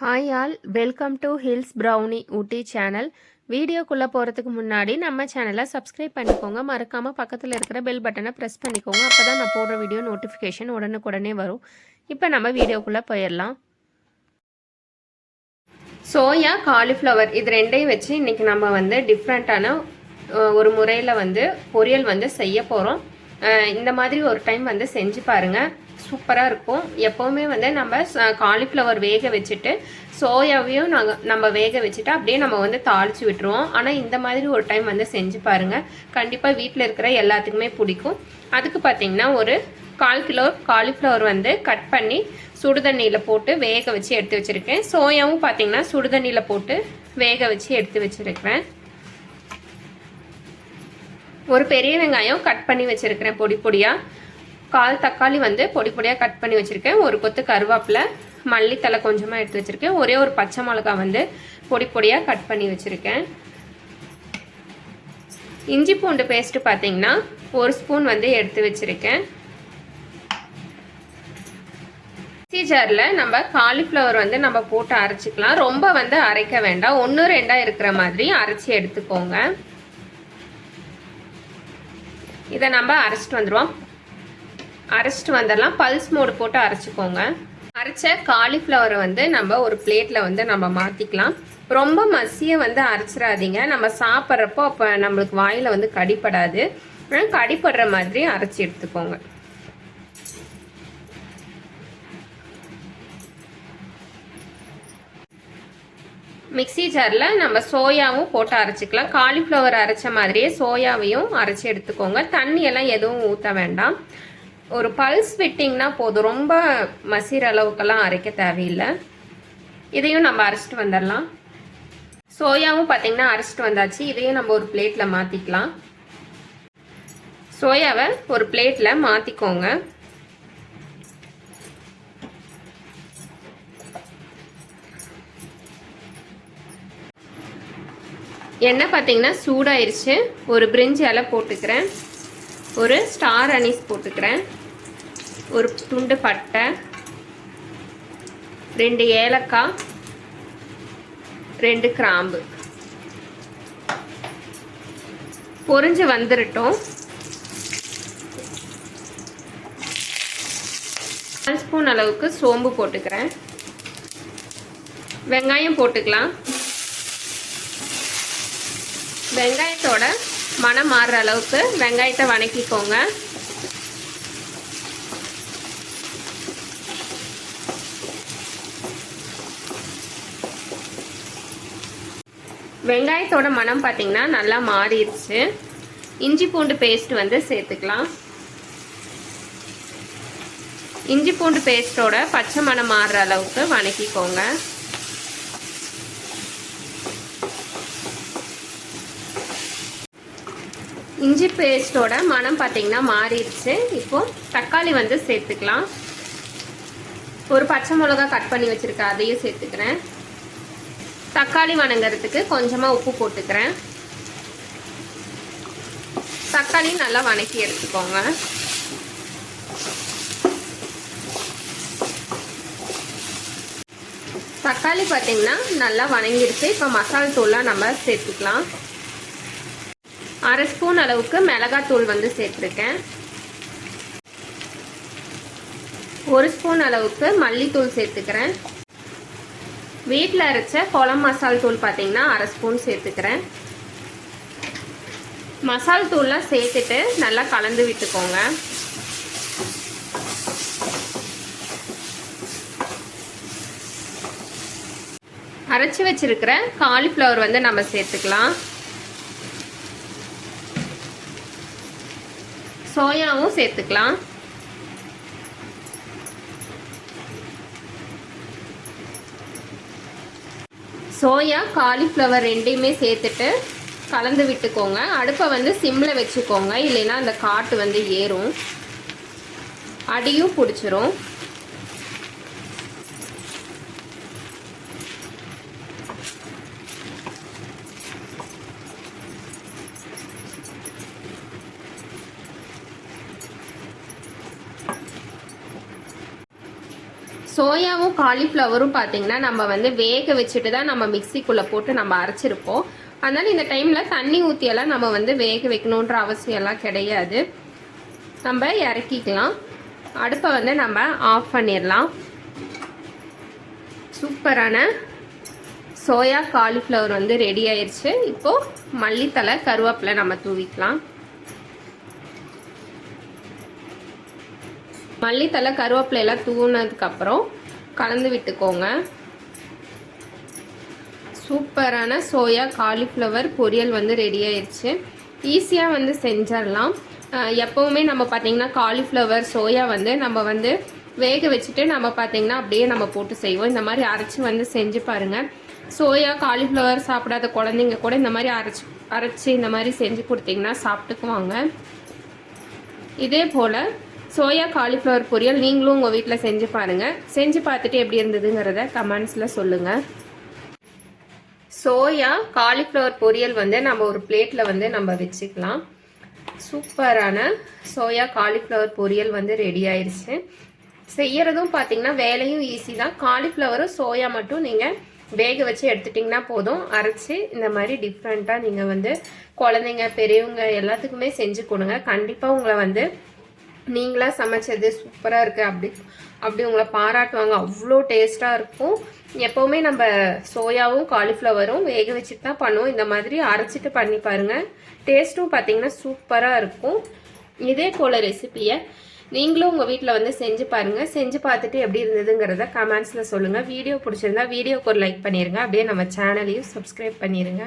Hi all welcome to Hills Brownie Ooty channel வீடியோக்குள்ளே போகிறதுக்கு முன்னாடி நம்ம சேனலை சப்ஸ்கிரைப் பண்ணிக்கோங்க. மறக்காமல் பக்கத்தில் இருக்கிற பெல் பட்டனை ப்ரெஸ் பண்ணிக்கோங்க. அப்போ தான் நான் போடுற வீடியோ நோட்டிஃபிகேஷன் உடனுக்குடனே வரும். இப்போ நம்ம வீடியோக்குள்ளே போயிடலாம். சோயா காலிஃப்ளவர் இது ரெண்டையும் வச்சு இன்றைக்கி நம்ம வந்து டிஃப்ரெண்ட்டான ஒரு முறையில் வந்து பொரியல் வந்து செய்ய போகிறோம் இந்த மாதிரி ஒரு டைம் வந்து செஞ்சு பாருங்கள் சூப்பராக இருக்கும். எப்போவுமே வந்து நம்ம காலிஃப்ளவர் வேக வச்சுட்டு சோயாவையும் நாங்கள் நம்ம வேக வச்சுட்டு அப்படியே நம்ம வந்து தாளித்து விட்டுருவோம். ஆனால் இந்த மாதிரி ஒரு டைம் வந்து செஞ்சு பாருங்கள் கண்டிப்பாக வீட்டில் இருக்கிற எல்லாத்துக்குமே பிடிக்கும். அதுக்கு பார்த்திங்கன்னா ஒரு கால் கிலோ காலிஃப்ளவர் வந்து கட் பண்ணி சுடுதண்ணியில் போட்டு வேக வச்சு எடுத்து வச்சுருக்கேன். சோயாவும் பார்த்திங்கன்னா சுடுதண்ணியில் போட்டு வேக வச்சு எடுத்து வச்சுருக்கிறேன். ஒரு பெரிய வெங்காயம் கட் பண்ணி வச்சுருக்கிறேன் பொடி பொடியாக கால் தக்காளி வந்து பொடி பொடியாக கட் பண்ணி வச்சுருக்கேன். ஒரு கொத்து கருவேப்பிலை மல்லித்தலை கொஞ்சமாக எடுத்து வச்சுருக்கேன். ஒரே ஒரு பச்சை மிளகா வந்து பொடி பொடியாக கட் பண்ணி வச்சுருக்கேன். இஞ்சி பூண்டு பேஸ்ட்டு பார்த்தீங்கன்னா ஒரு ஸ்பூன் வந்து எடுத்து வச்சுருக்கேன். மிக்சி ஜாரில் நம்ம காலிஃப்ளவர் வந்து நம்ம போட்டு அரைச்சிக்கலாம். ரொம்ப வந்து அரைக்க வேண்டாம். ஒன்று ரெண்டாக இருக்கிற மாதிரி அரைச்சி எடுத்துக்கோங்க. இதை நம்ம அரைச்சிட்டு வந்துடுவோம். அரைச்சிட்டு வந்துடலாம். பல்ஸ் மோடு போட்டு அரைச்சிக்கோங்க. அரைச்ச காலிஃப்ளவரை வந்து நம்ம ஒரு பிளேட்டில் வந்து நம்ம மாற்றிக்கலாம் ரொம்ப மசியை வந்து அரைச்சிடாதீங்க. நம்ம சாப்பிட்றப்போ அப்போ நம்மளுக்கு வாயில் வந்து கடிப்படாது. கடிப்படுற மாதிரி அரைச்சி எடுத்துக்கோங்க. மிக்சி ஜாரில் நம்ம சோயாவும் போட்டு அரைச்சிக்கலாம். காலிஃப்ளவர் அரைச்ச மாதிரியே சோயாவையும் அரைச்சி எடுத்துக்கோங்க. தண்ணியெல்லாம் எதுவும் ஊற்ற வேண்டாம். ஒரு பல்ஸ் விட்டிங்கன்னா போதும். ரொம்ப மசிற அளவுக்கெல்லாம் அரைக்க தேவையில்லை. இதையும் நம்ம அரைச்சிட்டு வந்துடலாம். சோயாவும் பார்த்திங்கன்னா அரைச்சிட்டு வந்தாச்சு. இதையும் நம்ம ஒரு பிளேட்டில் மாற்றிக்கலாம் சோயாவை ஒரு பிளேட்டில் மாற்றிக்கோங்க எண்ணெய் பார்த்தீங்கன்னா சூடாயிருச்சு. ஒரு பிரிஞ்சி இலை போட்டுக்கிறேன். ஒரு ஸ்டார் அனீஸ் போட்டுக்கிறேன். ஒரு துண்டு பட்டை. ரெண்டு ஏலக்காய். ரெண்டு கிராம்பு. பொறிஞ்சு வந்துடட்டும் கால் ஸ்பூன் அளவுக்கு சோம்பு போட்டுக்கிறேன். வெங்காயம் போட்டுக்கலாம். வெங்காயத்தோட மனம் மாறுற அளவுக்கு வெங்காயத்தை வணக்கிக்கோங்க. வெங்காயத்தோட மனம் பார்த்தீங்கன்னா நல்லா மாறிடுச்சு. இஞ்சி பூண்டு பேஸ்ட் வந்து சேர்த்துக்கலாம். இஞ்சி பூண்டு பேஸ்ட்டோட பச்சை மனம் மாறுற அளவுக்கு வணக்கிக்கோங்க. இஞ்சி பேஸ்ட்டோட மனம் பார்த்தீங்கன்னா மாறிடுச்சு. இப்போ தக்காளி வந்து சேர்த்துக்கலாம். ஒரு பச்சை மிளகா கட் பண்ணி வச்சுருக்கேன் அதையும் சேர்த்துக்கிறேன். தக்காளி வணங்குறதுக்கு கொஞ்சமாக உப்பு போட்டுக்கிறேன். தக்காளி நல்லா வணக்கி எடுத்துக்கோங்க. தக்காளி பார்த்தீங்கன்னா நல்லா வணங்கிடுச்சு. இப்போ மசால் தூளாக நம்ம சேர்த்துக்கலாம். அரை ஸ்பூன் அளவுக்கு மிளகாத்தூள் வந்து சேர்த்துருக்கேன். ஒரு ஸ்பூன் அளவுக்கு மல்லித்தூள் சேர்த்துக்கிறேன். வீட்டில் அரைச்ச குளம் மசால் தூள் பார்த்தீங்கன்னா அரை ஸ்பூன் சேர்த்துக்கிறேன். மசால் தூள்லாம் சேர்த்துட்டு நல்லா கலந்து விட்டுக்கோங்க. அரைச்சி வச்சிருக்கிற காலிஃப்ளவர் வந்து நம்ம சேர்த்துக்கலாம். சோயாவும் சேர்த்துக்கலாம். சோயா காலிஃப்ளவர் ரெண்டையுமே சேர்த்துட்டு கலந்து விட்டுக்கோங்க. அடுப்பை வந்து சிம்மில் வச்சுக்கோங்க. இல்லைன்னா அந்த காட்டு வந்து ஏறும். அடியும் பிடிச்சிரும். சோயாவும் காலிஃப்ளவரும் பார்த்தீங்கன்னா நம்ம வந்து வேக வச்சுட்டு தான் நம்ம மிக்சிக்குள்ளே போட்டு நம்ம அரைச்சிருப்போம். அதனால் இந்த டைமில் தண்ணி ஊற்றியெல்லாம் நம்ம வந்து வேக வைக்கணுன்ற அவசியம்லாம் கிடையாது. நம்ம இறக்கிக்கலாம். அடுப்பை வந்து நம்ம ஆஃப் பண்ணிடலாம். சூப்பரான சோயா காலிஃப்ளவர் வந்து ரெடி ஆயிடுச்சு இப்போது மல்லித்தலை கருவேப்பிலை நம்ம தூவிக்கலாம். மல்லித்தலை கருவேப்பிலை எல்லாம் தூவினதுக்கப்புறம் கலந்து விட்டுக்கோங்க. சூப்பரான சோயா காலிஃப்ளவர் பொரியல் வந்து ரெடி ஆயிடுச்சு. ஈஸியாக வந்து செஞ்சிடலாம். எப்போவுமே நம்ம பார்த்திங்கன்னா காலிஃப்ளவர் சோயா வந்து நம்ம வந்து வேக வச்சுட்டு நம்ம பார்த்தீங்கன்னா அப்படியே நம்ம போட்டு செய்வோம். இந்த மாதிரி அரைச்சி வந்து செஞ்சு பாருங்கள் சோயா காலிஃப்ளவர் சாப்பிடாத குழந்தைங்க கூட இந்த மாதிரி அரைச்சி அரைச்சி இந்த மாதிரி செஞ்சு கொடுத்தீங்கன்னா சாப்பிட்டுக்குவாங்க. இதே போல் சோயா காலிஃப்ளவர் பொரியல் நீங்களும் உங்கள் வீட்டில் செஞ்சு பாருங்கள் செஞ்சு பார்த்துட்டு எப்படி இருந்ததுங்கிறத கமெண்ட்ஸில் சொல்லுங்கள் சோயா காலிஃப்ளவர் பொரியல் வந்து நம்ம ஒரு பிளேட்டில் வந்து நம்ம வச்சுக்கலாம். சூப்பரான சோயா காலிஃப்ளவர் பொரியல் வந்து ரெடி ஆயிடுச்சு செய்யறதும் பார்த்தீங்கன்னா வேலையும் ஈஸி தான். காலிஃப்ளவரும் சோயா மட்டும் நீங்கள் வேக வச்சு எடுத்துட்டிங்கன்னா போதும். அரைச்சி இந்த மாதிரி டிஃப்ரெண்ட்டாக நீங்கள் வந்து குழந்தைங்க பெரியவங்க எல்லாத்துக்குமே செஞ்சு கொடுங்க. கண்டிப்பாக உங்களை வந்து நீங்களாக சமைச்சது சூப்பராக இருக்குது அப்படி அப்படி உங்களை பாராட்டுவாங்க. அவ்வளோ டேஸ்ட்டாக இருக்கும். எப்போவுமே நம்ம சோயாவும் காலிஃப்ளவரும் வேக வச்சுட்டு தான் பண்ணுவோம். இந்த மாதிரி அரைச்சிட்டு பண்ணி பாருங்கள் டேஸ்ட்டும் பார்த்தீங்கன்னா சூப்பராக இருக்கும். இதே போல் ரெசிபியை நீங்களும் உங்கள் வீட்டில் வந்து செஞ்சு பாருங்கள் செஞ்சு பார்த்துட்டு எப்படி இருந்ததுங்கிறத கமெண்ட்ஸில் சொல்லுங்கள் வீடியோ பிடிச்சிருந்தா வீடியோக்கு ஒரு லைக் பண்ணிடுங்க அப்படியே நம்ம சேனலையும் சப்ஸ்கிரைப் பண்ணிடுங்க